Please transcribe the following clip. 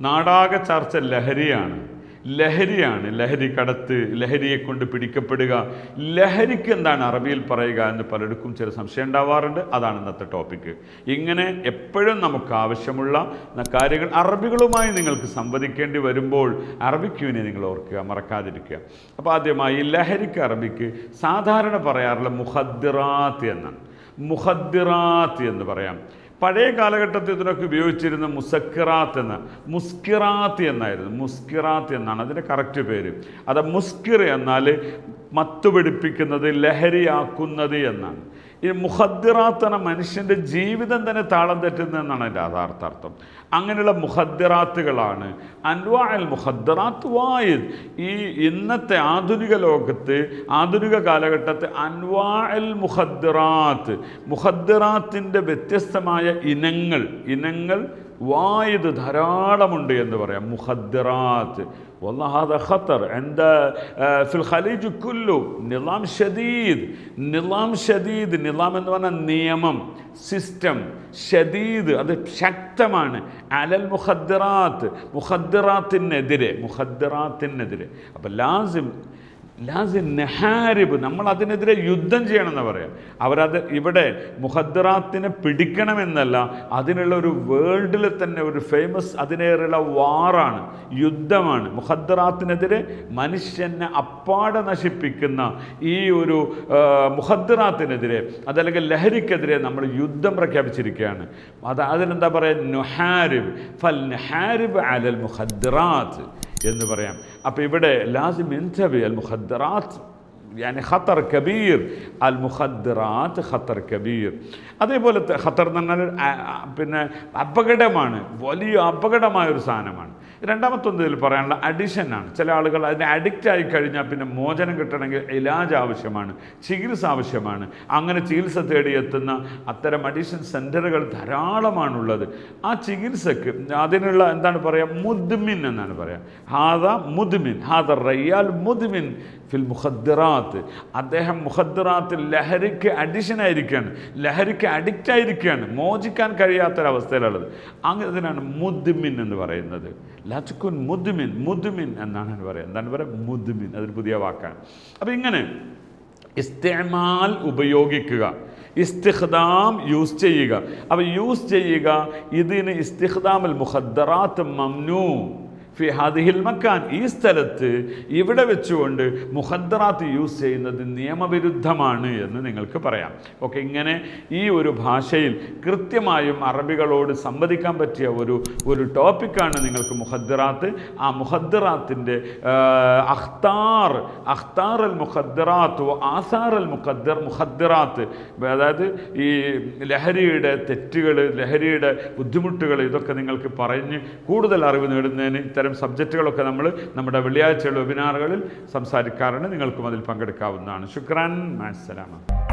നാടാകെ ചർച്ച ലഹരിയാണ്. ലഹരിയാണ്. ലഹരി കടത്ത് ലഹരിയെ കൊണ്ട് പിടിക്കപ്പെടുക. ലഹരിക്ക് എന്താണ് അറബിയിൽ പറയുക എന്ന് പലർക്കും ചില സംശയം ഉണ്ടാവാറുണ്ട്. അതാണ് ഇന്നത്തെ ടോപ്പിക്ക് ഇങ്ങനെ എപ്പോഴും നമുക്ക് ആവശ്യമുള്ള കാര്യങ്ങൾ അറബികളുമായി നിങ്ങൾക്ക് സംവദിക്കേണ്ടി വരുമ്പോൾ അറബിക്കുവിനെ നിങ്ങൾ ഓർക്കുക മറക്കാതിരിക്കുക. അപ്പോൾ ആദ്യമായി ലഹരിക്ക് അറബിക്ക് സാധാരണ പറയാറുള്ള മുഹദ്റാത്ത് എന്നാണ്. മുഖദ്ദിറാത്ത് എന്ന് പറയാം. പഴയ കാലഘട്ടത്തിൽ ഇതിനൊക്കെ ഉപയോഗിച്ചിരുന്ന മുസക്കിറാത്ത് എന്ന് മുസ്കിറാത്ത് എന്നായിരുന്നു. മുസ്കിറാത്ത് എന്നാണ് അതിന്റെ കറക്റ്റ് പേര്. അത് മുസ്കിർ എന്നാൽ മത്തുപിടിപ്പിക്കുന്നത് ലഹരിയാക്കുന്നത് എന്നാണ്. ഈ മുഖദ്ദിറാത്ത് എന്ന മനുഷ്യൻ്റെ ജീവിതം തന്നെ താളം തെറ്റുന്നത് എന്നാണ് അതിൻ്റെ യഥാർത്ഥാർത്ഥം അങ്ങനെയുള്ള മുഖദ്ദിറാത്തുകളാണ് അൻവാൽ മുഖദ്ദിറാത്ത് വായിദ് ഈ ഇന്നത്തെ ആധുനിക ലോകത്ത് ആധുനിക കാലഘട്ടത്തെ അൻവാൽ മുഖദ്ദിറാത്ത് മുഖദ്ദിറാത്തിൻ്റെ വ്യത്യസ്തമായ ഇനങ്ങൾ ഇനങ്ങൾ വായത് ധാരാളമുണ്ട് എന്ന് പറയാം മുഖദ്ദിറാത്ത് والله هذا خطر عند آه، في الخليج كله نظام شديد نظام شديد നിലാം എന്ന് പറഞ്ഞാൽ നിയമം സിസ്റ്റം ഷദീദ് അത് ശക്തമാണ്. അലൽ മുഖദ്ദിറാത്ത് മുഖദ്ദിറാത്തിനെതിരെ മുഖദ്ദിറാത്തിനെതിരെ. അപ്പം ലാസിം ലാസിം നെഹാരിബ് നമ്മൾ അതിനെതിരെ യുദ്ധം ചെയ്യണമെന്ന് പറയാം. അവരത് ഇവിടെ മുഖദ്ദറാത്തിനെ പിടിക്കണമെന്നല്ല അതിനുള്ള ഒരു വേൾഡിൽ തന്നെ ഒരു ഫേമസ് അതിനേറെയുള്ള വാറാണ് യുദ്ധമാണ്. മുഖദ്ദറാത്തിനെതിരെ മനുഷ്യനെ അപ്പാടെ നശിപ്പിക്കുന്ന ഈ ഒരു മുഹദ്റാത്തിനെതിരെ അതല്ലെങ്കിൽ ലഹരിക്കെതിരെ നമ്മൾ യുദ്ധം പ്രഖ്യാപിച്ചിരിക്കുകയാണ്. അത് അതിനെന്താ പറയുക നുഹാരിബ്. ഫൽ നുഹാരിബ് അലൽ മുഖദ്ദറാത്ത് എന്ന് പറയാം. അപ്പോൾ ഇവിടെ ലാസിം എൻസബി അൽ മുഖദ്ദറാത്ത് يعني خطر كبير المخدرات خطر كبير അതേപോലെ ത- ഖത്തർ എന്ന് പറഞ്ഞാൽ ആ- ആ- പിന്നെ അപകടമാണ് വലിയ അപകടമായ ഒരു സാധനമാണ് രണ്ടാമത്തൊന്ന് ഇതിൽ പറയാനുള്ള അഡിഷനാണ് ചില ആളുകൾ അതിന് അഡിക്റ്റ് ആയി കഴിഞ്ഞാൽ പിന്നെ മോചനം കിട്ടണമെങ്കിൽ ഇലാജ് ആവശ്യമാണ് ചികിത്സ ആവശ്യമാണ് അങ്ങനെ ചികിത്സ തേടി എത്തുന്ന അത്തരം അഡിഷൻ സെൻറ്ററുകൾ ധാരാളമാണുള്ളത് ആ ചികിത്സക്ക് അതിനുള്ള എന്താണ് പറയുക മുദ്മിൻ എന്നാണ് പറയുക ഹാദ മുദ്മിൻ ഹാദ റയ്യാൽ മുദ്മിൻ ഫിൽ മുഖദ്ദിറാത്ത് അദ്ദേഹം മുഖദ്ദിറാത്തിൽ ലഹരിക്ക് അഡിഷൻ ആയിരിക്കുകയാണ്. ലഹരിക്ക് അഡിക്റ്റ് ആയിരിക്കുകയാണ്. മോചിക്കാൻ കഴിയാത്തൊരവസ്ഥയിലുള്ളത്. അങ്ങനെ തന്നെയാണ് മുദ്മിൻ എന്ന് പറയുന്നത്. ലച്ചുക്കുൻ മുദ്മിൻ മുദ്മിൻ എന്നാണ് പറയുന്നത്. എന്താണ് പറയുക മുദ്മിൻ? അതൊരു പുതിയ വാക്കാണ്. അപ്പോൾ ഇങ്ങനെ ഇസ്തേമാൽ ഉപയോഗിക്കുക ഇസ്തിഖ്ദാം യൂസ് ചെയ്യുക. അപ്പോൾ യൂസ് ചെയ്യുക ഇതിന് ഇസ്തിഖ്ദാമൽ മുഖദ്ദറാത്ത് മംനൂ ഫി ഹാദിഹിൽ മക്കാൻ ഈ സ്ഥലത്ത് ഇവിടെ വെച്ചുകൊണ്ട് മുഖദ്ദറാത്ത് യൂസ് ചെയ്യുന്നത് നിയമവിരുദ്ധമാണ് എന്ന് നിങ്ങൾക്ക് പറയാം. ഓക്കെ ഇങ്ങനെ ഈ ഒരു ഭാഷയിൽ കൃത്യമായും അറബികളോട് സംവദിക്കാൻ പറ്റിയ ഒരു ഒരു ടോപ്പിക്കാണ് നിങ്ങൾക്ക് മുഖദ്ദറാത്ത്. ആ മുഹദ്റാത്തിന്റെ അഖ്താർ അഖ്താർ അൽ മുഖദ്ദറാത്ത് ആസാർ അൽ മുഖദ്ദർ മുഖദ്ദറാത്ത്. അതായത് ഈ ലഹരിയുടെ തെറ്റുകൾ ലഹരിയുടെ ബുദ്ധിമുട്ടുകൾ ഇതൊക്കെ നിങ്ങൾക്ക് പറഞ്ഞ് കൂടുതൽ അറിവ് നേടുന്നതിന് ഇത്തരം സബ്ജക്റ്റുകളൊക്കെ നമ്മൾ നമ്മുടെ വെള്ളിയാഴ്ചയുള്ള വെബിനാറുകളിൽ സംസാരിക്കാറുണ്ട്. നിങ്ങൾക്കും അതിൽ പങ്കെടുക്കാവുന്നതാണ്. ശുക്രാൻ മാസലാമ